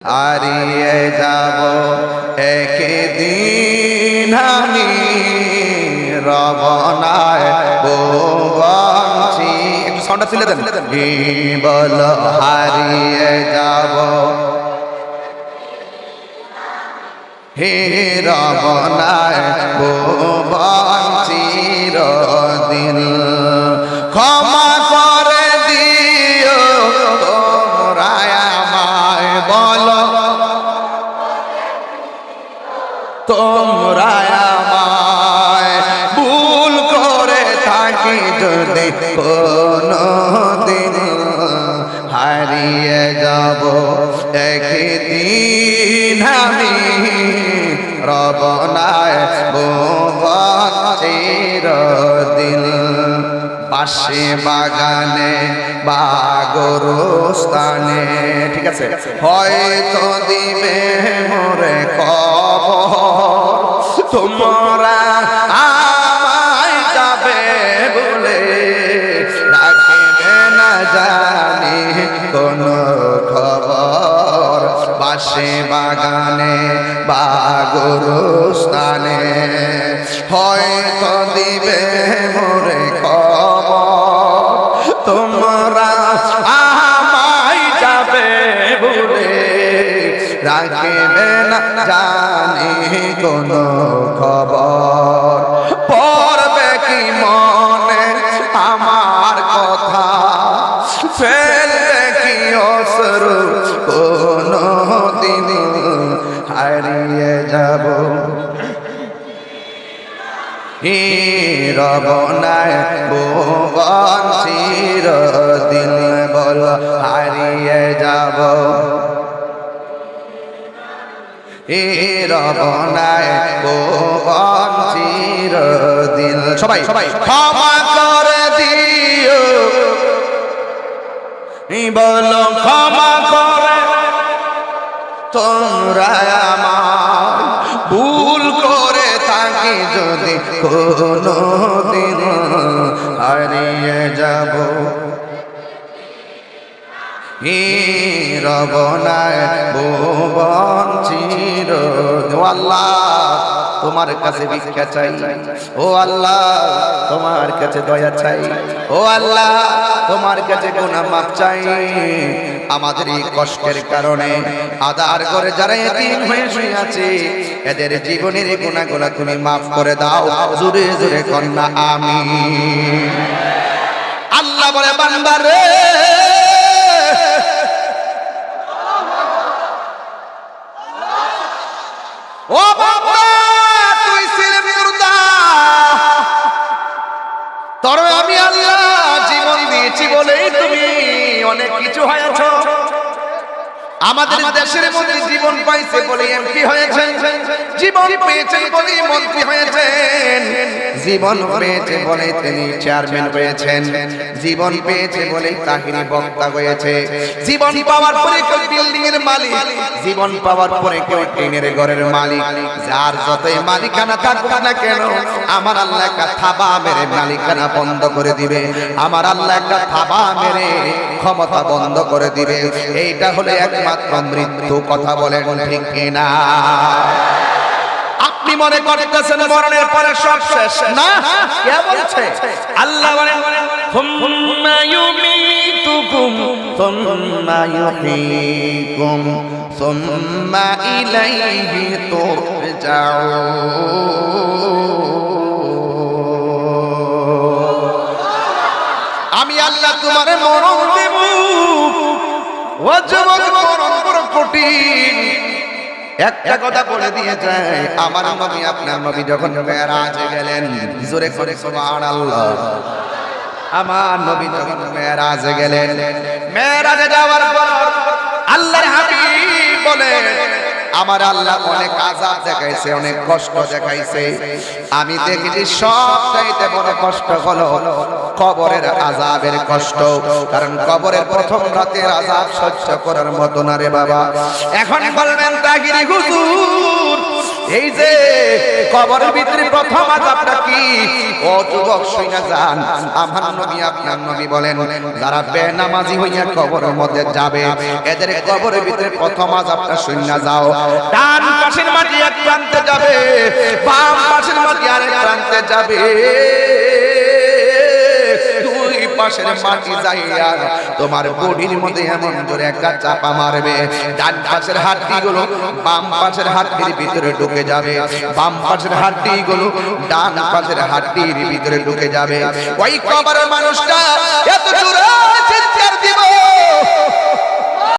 হারিয়ে যাব একদিন আমি রবনায় বংশী একটু সাউন্ডটা তুলে দেন। বল, হারিয়ে যাব? হে রবনায় বংশীর তোমরা আমায় ভুল করে থাকি যদি কোনো দিন হারিয়ে যাব। একদিন আমি রবনায় বোবাচির দিন পাশে বাগানে বাগরস্থানে ঠিক আছে? হয়তো দিবে মোরে তোমরা আমায় যাবে বলে রাখবে না জানি কোন খবর। পাশে বাগানে বাগরস্থানে হয়তো দিবে মোরে খবর। তোমরা আমায় যাবে বলে রাখবে না কোন খবর। পড়বে কি মনে আমার কথা? ফেলবে কি অসর কোন দিন হারিয়ে যাব। রবনায় বংশীর এ রবনায় বংশীর দিন সবাই সবাই, ক্ষমা করে দিও। বলো, ক্ষমা করে। তোমরা আমার ভুল করে থাকি যদি কোনো দিন হারিয়ে যাব। রবনায় ভুবন চির। আল্লাহ, তোমার কাছে ভিক্ষা চাই। ও আল্লাহ, তোমার কাছে দয়া চাই। ও আল্লাহ, তোমার কাছে গুনাহ মাপ চাই। আমাদের এই কষ্টের কারণে আদার করে যারা এতিম হয়ে শুয়ে আছে, এদের জীবনের গুনাহগুলো তুমি মাফ করে দাও। জোরে জোরে কন্যা আমি আল্লাহ বলে বান্দারে তোর আমি আল্লাহ জীবন দিয়েছি বলেই তুমি অনেক কিছু হয়েছ। আমাদের দেশের মধ্যে জীবন পাইছে বলে এমপি হয়েছেন। জীবন পেয়েছেন বলে মন্ত্রী হয়েছেন। জীবন পেয়েছে বলে তিনি চেয়ারম্যান হয়েছেন। জীবন পেয়েছে বলে কাহিনী বক্তা হয়েছে। জীবন পাওয়ার পরে কেউ বিল্ডিং এর মালিক। জীবন পাওয়ার পরে কেউ টিনের ঘরের মালিক। যার যতই মালিকানা থাকুক না কেন আমার আল্লাহ একটা থাবা মেরে মালিকানা বন্ধ করে দিবে। আমার আল্লাহ একটা থাবা মেরে ক্ষমতা বন্ধ করে দিবে। এইটা হলে একমাত্র মৃত্যু কথা বলেন ঠিক কিনা? আপনি মনে করতেছেন মরণের পরে সব শেষ? না? কে বলছে? আল্লাহ বলে, হুম্মা ইউমিতুকুম ইলাইহি আমি আল্লাহ তোমারে মরণ দেব। ও কঠিন। একটা কথা বলে দিয়ে যায়, আমার নবী, আপনার নবী যখন মেরাজে গেলেন, জোরে করে সুবহানাল্লাহ। আমার নবী যখন মেরাজে গেলেন মেরাজে যাওয়ার পর আল্লাহর হাবিব বলে, আমার আল্লাহ অনেক আজাব দেখাইছে, অনেক কষ্ট দেখাইছে। আমি দেখেছি সব চাইতে বড় কষ্ট হলো কবরের আজাবের কষ্ট। কারণ কবরের প্রথম রাতের আজাব সহ্য করার মতো না রে বাবা। এখন বলবেন তাগিরি হুজুর এই যে কবরের ভিতরে প্রথম আযাবটা কি? ও যুবক শুইনা যান। আমার নবী আপনার নবী বলেন যারা বেনামাজি হইয়া কবরের মধ্যে যাবে এদের কবরের ভিতরে প্রথম আযাবটা শুইনা যাও। ডান পাশের মাটি এক প্রান্তে যাবে বাম পাশের মাটি আরেক প্রান্তে যাবে। পাশের মাটি যাইয়া তোমার বডির মধ্যে এমন জোরে একটা চাপা মারবে। ডান পাশের বাম পাশের হাড্ডির ভিতরে ঢুকে যাবে। বাম পাশের ডান পাশের হাড্ডির ভিতরে ঢুকে যাবে। ওই কবরের মানুষটা এত জোরে